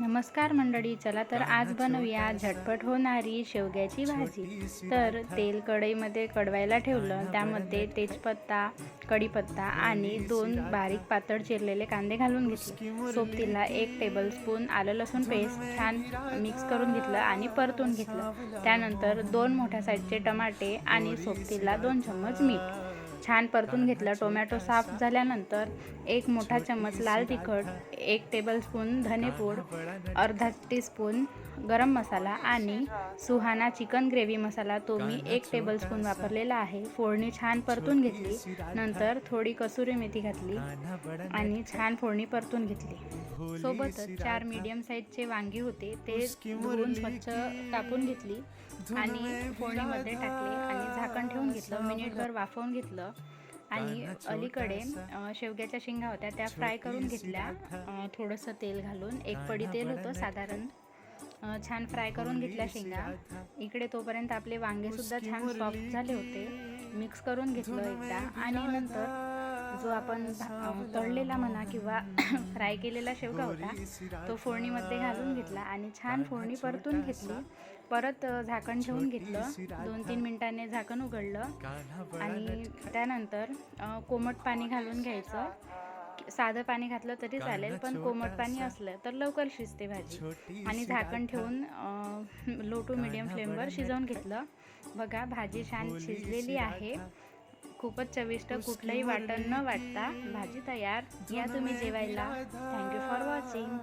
नमस्कार मंडळी चला तर आज बनवूया झटपट होणारी शेवग्याची भाजी. तर तेल कढईमध्ये कडवायला ठेवलं. त्यामध्ये तेजपत्ता कढीपत्ता आणि दोन बारीक पातळ चिरलेले कांदे घालून घेतले. सोबतीला एक टेबलस्पून आलं लसूण पेस्ट छान मिक्स करून घेतलं आणि परतून घेतलं. त्यानंतर दोन मोठ्या साईजचे टमाटे आणि सोबतीला दोन चम्मच मीठ. छान परतून घेतलं. टोमॅटो साफ झाल्यानंतर एक मोठा चम्मच लाल तिखट एक टेबलस्पून धनेपूड अर्धा टीस्पून गरम मसाला आणि सुहाना चिकन ग्रेव्ही मसाला तो मी एक टेबलस्पून वापरलेला आहे. फोडणी छान परतून घेतली. नंतर थोडी कसुरी मेथी घातली आणि छान फोडणी परतून घेतली. सोबतच चार मीडियम साईजचे वांगी होते ते धुवून स्वच्छ कापून घेतली आणि फोडणीमध्ये टाकले आणि झाकण ठेवून घेतलं मिनिटभर वाफवून घेतलं आणि अलीकडे शेवग्याच्या शेंगा होत्या त्या फ्राय करून घेतल्या. थोडंसं तेल घालून एक पडी तेल होतं साधारण. छान फ्राय करून घेतल्या शेंगा. इकडे तोपर्यंत आपले वांगे सुद्धा छान सॉफ्ट झाले होते. मिक्स करून घेतलं एकदा. आणि नंतर जो आपण तळलेला म्हणा किंवा फ्राय केलेला शेवगा होता तो फोडणीमध्ये घालून घेतला आणि छान फोडणी परतून घेतली. परत झाकण ठेवून घेतलं. दोन तीन मिनिटांनी झाकण उघडलं. आणि त्यानंतर कोमट पाणी घालून घ्यायचं. साधं पाणी घातलं तरी चालेल पण कोमट पाणी असलं तर लवकर शिजते भाजी. आणि झाकण ठेवून लो टू मिडियम फ्लेमवर शिजवून घेतलं. बघा भाजी छान शिजलेली आहे. खूपच चविष्ट कुठलंही वाटण न वाटता भाजी तयार. या तुम्ही जेवायला. Thank you for watching